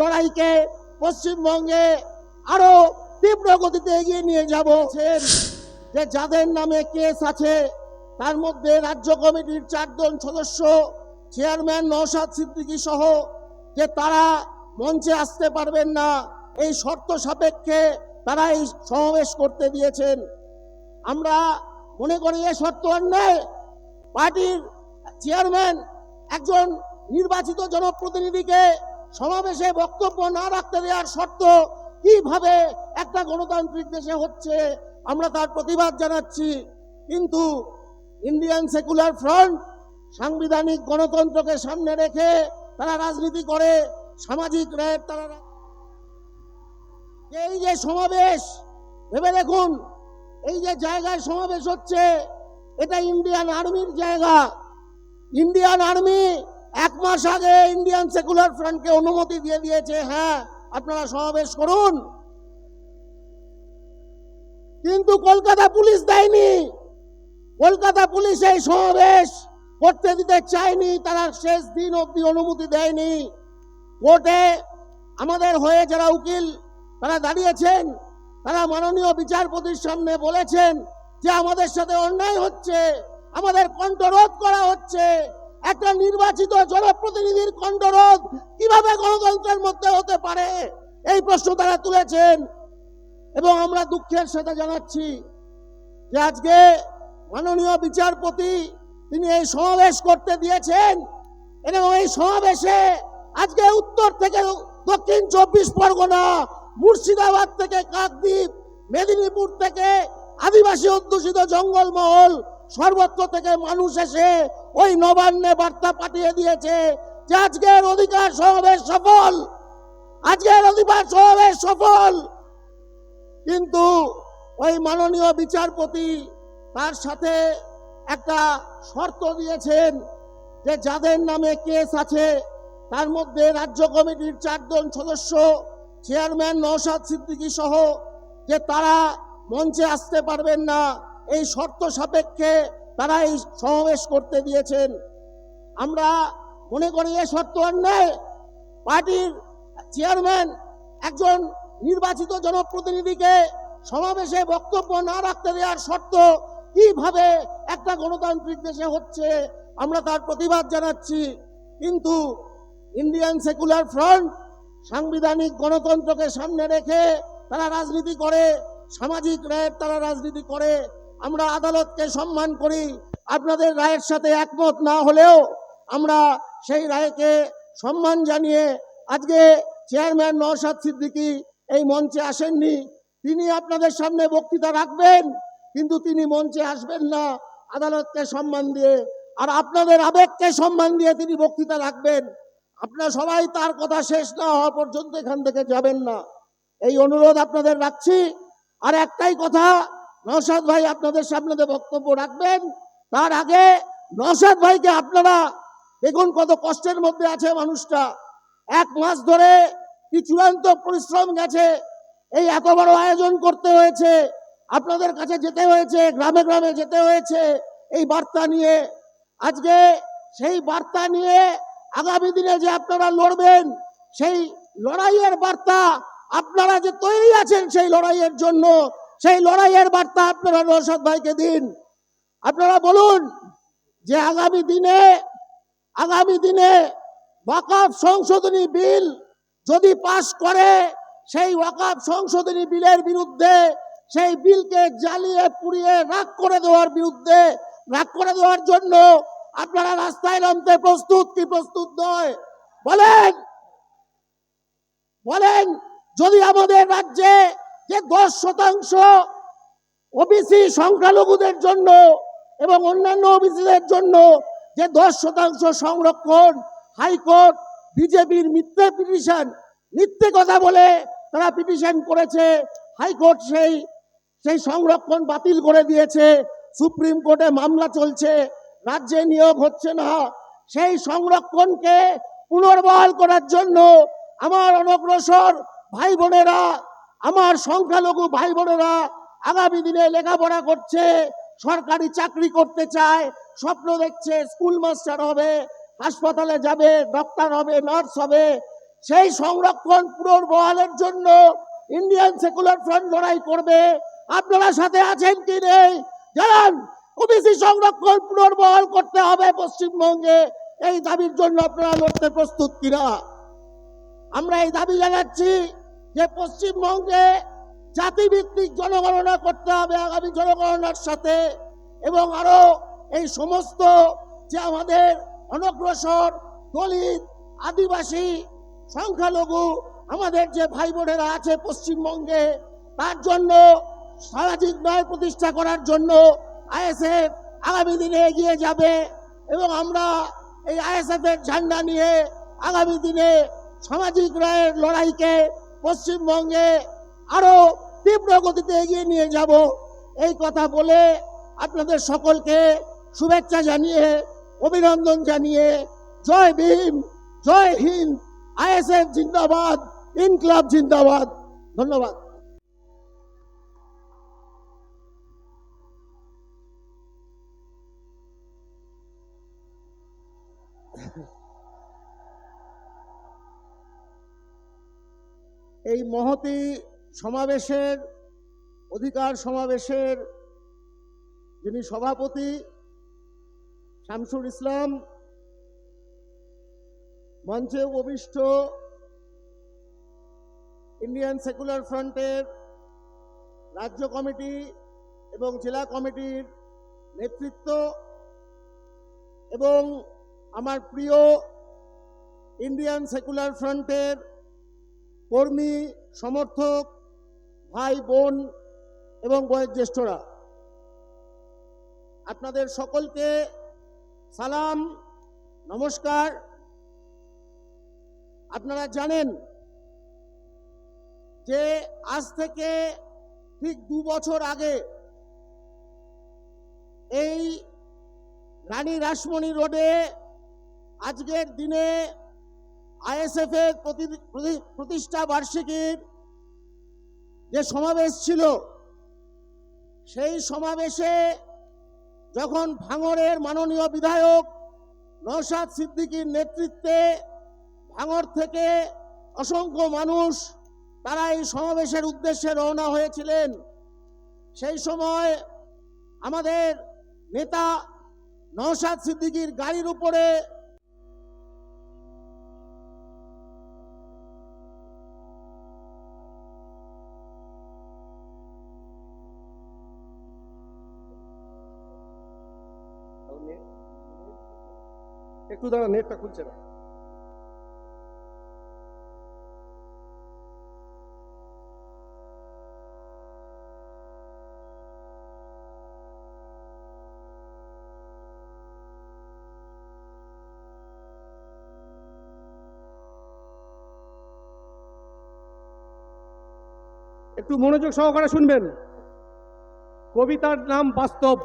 লড়াইকে পশ্চিমবঙ্গে আরও তীব্র গতিতে এগিয়ে নিয়ে যাব। যে যাদের নামে কেস আছে, তার মধ্যে রাজ্য কমিটির চারজন সদস্য, চেয়ারম্যান নওশাদ সিদ্দিকী সহ, যে তারা মঞ্চে আসতে পারবেন না, এই শর্ত সাপেক্ষে তারা এই সমাবেশ করতে দিয়েছেন। আমরা মনে করি এ শর্ত অন্যায়। পার্টির চেয়ারম্যান একজন নির্বাচিত জনপ্রতিনিধিকে সমাবেশে বক্তব্য না রাখতে দেওয়ার শর্ত কীভাবে একটা গণতান্ত্রিক দেশে হচ্ছে, আমরা তার প্রতিবাদ জানাচ্ছি। কিন্তু ইন্ডিয়ান সেকুলার ফ্রন্ট সাংবিধানিক গণতন্ত্রকে সামনে রেখে তারা রাজনীতি করে, সামাজিক ন্যায়ের তারা এই যে সমাবেশ, ভেবে দেখুন, এই যে জায়গায় সমাবেশ হচ্ছে, এটা ইন্ডিয়ান আর্মির জায়গা। ইন্ডিয়ান আর্মি এক মাস আগে ইন্ডিয়ান সেকুলার ফ্রন্টকে অনুমতি দিয়ে দিয়েছে হ্যাঁ আপনারা সমাবেশ করুন। কিন্তু কলকাতা পুলিশ দেয়নি। কলকাতা পুলিশ এই সমাবেশ করতে দিতে চায়নি, তারা শেষ দিন অবধি অনুমতি দেয়নি। কোর্টে আমাদের হয়ে যারা উকিল, তারা দাঁড়িয়েছেন, তারা মাননীয় বিচারপতির সামনে বলেছেন যে আমাদের সাথে অন্যায় হচ্ছে, আমাদের কণ্ঠরোধ করা হচ্ছে। একটা নির্বাচিত জনপ্রতিনিধির কণ্ঠরোধ কীভাবে গণতন্ত্রের মধ্যে হতে পারে? এই প্রশ্ন তারা তুলেছেন। এবং আমরা দুঃখের সাথে জানাচ্ছি যে আজকে মাননীয় বিচারপতি তিনি এই সমাবেশ করতে দিয়েছেন। এবং এই সমাবেশে আজকে উত্তর থেকে দক্ষিণ চব্বিশ পরগনা, মুর্শিদাবাদ থেকে কাকদ্বীপ, মেদিনীপুর থেকে আদিবাসী অধ্যুষিত জঙ্গলমহল, সর্বত্র থেকে মানুষ এসে ওই নবান্নে বার্তা পাঠিয়ে দিয়েছে যে আজকের অধিকার সমাবেশ সফল। আজকের অধিকার সমাবেশ সফল। কিন্তু ওই মাননীয় বিচারপতি তার সাথে একটা শর্ত দিয়েছেন যে যাদের নামে কেস আছে, তার মধ্যে রাজ্য কমিটির চারজন সদস্য, চেয়ারম্যান নওশাদ সিদ্দিকী সহ যে তারা মঞ্চে আসতে পারবেন না, এই শর্ত সাপেক্ষে তারা এই সমাবেশ করতে দিয়েছেন। আমরা মনে করি এ শর্ত অন্যায়। পার্টির চেয়ারম্যান একজন নির্বাচিত জনপ্রতিনিধিকে সমাবেশে বক্তব্য না রাখতে দেওয়ার শর্ত কীভাবে একটা গণতান্ত্রিক দেশে হচ্ছে, আমরা তার প্রতিবাদ জানাচ্ছি। কিন্তু ইন্ডিয়ান সেকুলার ফ্রন্ট সাংবিধানিক গণতন্ত্রকে সামনে রেখে তারা রাজনীতি করে, সামাজিক ন্যায়ের তারা রাজনীতি করে আমরা আদালতকে সম্মান করি, আপনাদের রায়ের সাথে একমত না হলেও আমরা সেই রায়কে সম্মান জানিয়ে আজকে চেয়ারম্যান নওশাদ সিদ্দিকী এই মঞ্চে আসেননি। তিনি আপনাদের সামনে বক্তৃতা রাখবেন, কিন্তু তিনি মঞ্চে আসবেন না। আদালতকে সম্মান দিয়ে আর আপনাদের আবেগকে সম্মান দিয়ে তিনি বক্তৃতা রাখবেন। আপনারা সবাই তার কথা শেষ না হওয়া পর্যন্ত এখান থেকে যাবেন না। এই অনুরোধ আপনাদের রাখছি। আর একটাই কথা নওশাদ ভাই আপনাদের সামনে বক্তব্য রাখবেন, তার আগে নসাদ ভাইকে আপনারা দেখুন কত কষ্টের মধ্যে আছে মানুষটা। এক মাস ধরে কি চূড়ান্ত পরিশ্রম গেছে, এই এত বড় আয়োজন করতে হয়েছে, আপনাদের কাছে যেতে হয়েছে, গ্রামে গ্রামে যেতে হয়েছে, এই বার্তা নিয়ে। আজকে সেই বার্তা নিয়ে আগামী দিনে যে আপনারা লড়বেন, সেই লড়াইয়ের বার্তা আপনারা যে তৈরি আছেন সেই লড়াইয়ের জন্য সেই লড়াইয়ের বার্তা আপনারা নৌসাদ ভাইকে দিন। আপনারা বলুন যে আগামী দিনে আগামী দিনে ওয়াকাফ সংশোধনী বিল যদি পাশ করে, সেই ওয়াকাফ সংশোধনী বিলের বিরুদ্ধে, সেই বিলকে জ্বালিয়ে পুড়িয়ে রাগ করে দেওয়ার বিরুদ্ধে, রাগ করে দেওয়ার জন্য আপনারা রাস্তায় নামতে প্রস্তুত কি প্রস্তুত নয়? বলেন বলেন, যদি আমাদের রাজ্যে যে দশ শতাংশ ওবিসি সংখ্যালঘুদের জন্য এবং অন্যান্য ওবিসিদের জন্য যে দশ শতাংশ সংরক্ষণ হাইকোর্ট, বিজেপির মিথ্যে পিটিশন, মিথ্যে কথা বলে তারা পিটিশন করেছে, হাইকোর্ট সেই সেই সংরক্ষণ বাতিল করে দিয়েছে, সুপ্রিম কোর্টে মামলা চলছে, রাজ্যে নিয়োগ হচ্ছে না। সেই সংরক্ষণকে পুনর্বহাল করার জন্য আমার অনগ্রসর ভাই বোনেরা আমার সংখ্যালঘু ভাই বোনেরা আগামী দিনে লেখাপড়া করছে, সরকারি চাকরি করতে চায়, স্বপ্ন দেখছে, স্কুল মাস্টার হবে, হাসপাতালে যাবে ডক্টর হবে, নার্স হবে। সেই সংরক্ষণ পুনর্বহালের জন্য ইন্ডিয়ান সেকুলার ফ্রন্ট লড়াই করবে। আপনারা সাথে আছেন কি নেই? জানান। ওবিসি সংরক্ষণ পুনর্বহাল করতে হবে পশ্চিমবঙ্গে। এই দাবির জন্য আপনারা লড়তে প্রস্তুত কিনা? আমরা এই দাবি জানাচ্ছি। যে পশ্চিমবঙ্গে জাতিভিত্তিক জনগণনা করতে হবে আগামী জনগণনার সাথে এবং আরও এই সমস্ত যে আমাদের অনগ্রসর দলিত আদিবাসী সংখ্যালঘু আমাদের যে ভাই বোনেরা আছে পশ্চিমবঙ্গে, তার জন্য সামাজিক ন্যায় প্রতিষ্ঠা করার জন্য আইএসএফ আগামী দিনে এগিয়ে যাবে এবং আমরা এই আইএসএফ এর ঝান্ডা নিয়ে আগামী দিনে সামাজিক ন্যায়ের লড়াইকে পশ্চিমবঙ্গে আরও তীব্র গতিতে এগিয়ে নিয়ে যাব। এই কথা বলে আপনাদের সকলকে শুভেচ্ছা জানিয়ে, অভিনন্দন জানিয়ে জয় ভীম, জয় হিন্দ আইএসএফ জিন্দাবাদ, ইনকলাব জিন্দাবাদ। ধন্যবাদ। এই মহতি সমাবেশের, অধিকার সমাবেশের যিনি সভাপতি শামসুর ইসলাম, মঞ্চে উপবিষ্ট ইন্ডিয়ান সেকুলার ফ্রন্টের রাজ্য কমিটি এবং জেলা কমিটির নেতৃত্ব এবং আমার প্রিয় ইন্ডিয়ান সেকুলার ফ্রন্টের কর্মী, সমর্থক, ভাই, বোন এবং বয়োজ্যেষ্ঠরা, আপনাদের সকলকে সালাম, নমস্কার। আপনারা জানেন যে আজ থেকে ঠিক দু বছর আগে এই রানী রাসমণি রোডে আজকের দিনে আইএসএফ এর প্রতি- প্রতি- প্রতিষ্ঠা বার্ষিকীর যে সমাবেশ ছিল, সেই সমাবেশে যখন ভাঙড়ের মাননীয় বিধায়ক নওশাদ সিদ্দিকীর নেতৃত্বে ভাঙর থেকে অসংখ্য মানুষ তারা এই সমাবেশের উদ্দেশ্যে রওনা হয়েছিলেন, সেই সময় আমাদের নেতা নওশাদ সিদ্দিকীর গাড়ির উপরে একটু দাঁড়া নেটটা খুলছে না। একটু মনোযোগ সহকারে শুনবেন। কবিতার নাম বাস্তব।